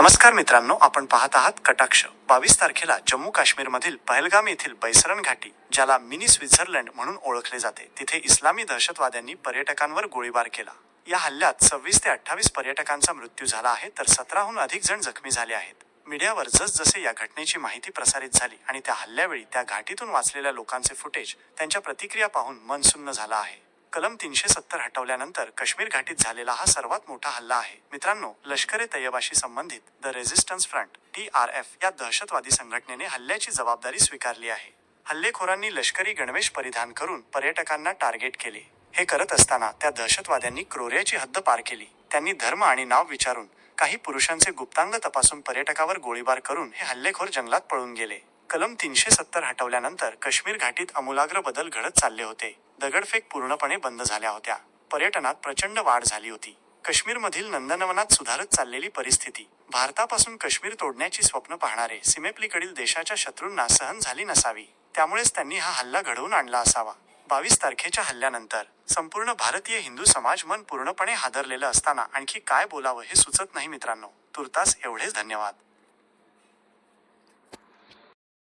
नमस्कार मित्रांनो आपण पाहत आहात कटाक्ष. बावीस तारखेला जम्मू काश्मीरमधील पहलगाम येथील बैसरण घाटी ज्याला मिनी स्वित्झर्लंड म्हणून ओळखले जाते तिथे इस्लामी दहशतवाद्यांनी पर्यटकांवर गोळीबार केला. या हल्ल्यात सव्वीस ते अठ्ठावीस पर्यटकांचा मृत्यू झाला आहे तर सतराहून अधिक जण जखमी झाले आहेत. मीडियावर जसजसे या घटनेची माहिती प्रसारित झाली आणि त्या हल्ल्यावेळी त्या घाटीतून वाचलेल्या लोकांचे फुटेज त्यांच्या प्रतिक्रिया पाहून मन सुन्न झालं आहे. कलम तीनशे सत्तर हटवल्यानंतर काश्मीर घाटीत झालेला हा सर्वात मोठा हल्ला आहे. मित्रांनो लष्कर ए तय्यबाशी संबंधित the resistance front T R F या दहशतवादी संघटनेने हल्ल्याची जबाबदारी स्वीकारली आहे. हल्लेखोरांनी लष्करी गणवेश परिधान करून पर्यटकांना टार्गेट केले. हे करत असताना त्या दहशतवाद्यांनी क्रोरियाची हद्द पार केली. त्यांनी धर्म आणि नाव विचारून काही पुरुषांचे गुप्तांग तपासून पर्यटकावर गोळीबार करून हे हल्लेखोर जंगलात पळून गेले. कलम तीनशे सत्तर हटवल्यानंतर काश्मीर घाटीत आमूलाग्र बदल घडत चालले होते. दगडफेक पूर्णपणे बंद झाल्या होत्या. पर्यटनात प्रचंड वाढ झाली होती. काश्मीरमधील नंदनवनात सुधारत चाललेली परिस्थिती. भारतापासून काश्मीर तोडण्याची स्वप्न पाहणारे सीमेपलीकडील देशाच्या शत्रूंना सहन झाली नसावी. त्यामुळेच त्यांनी हा हल्ला घडवून आणला असावा. बावीस तारखेच्या हल्ल्यानंतर संपूर्ण भारतीय हिंदू समाज मन पूर्णपणे हादरलेलं असताना आणखी काय बोलावं हे सुचत नाही मित्रांनो. तुर्तास एवढेच धन्यवाद.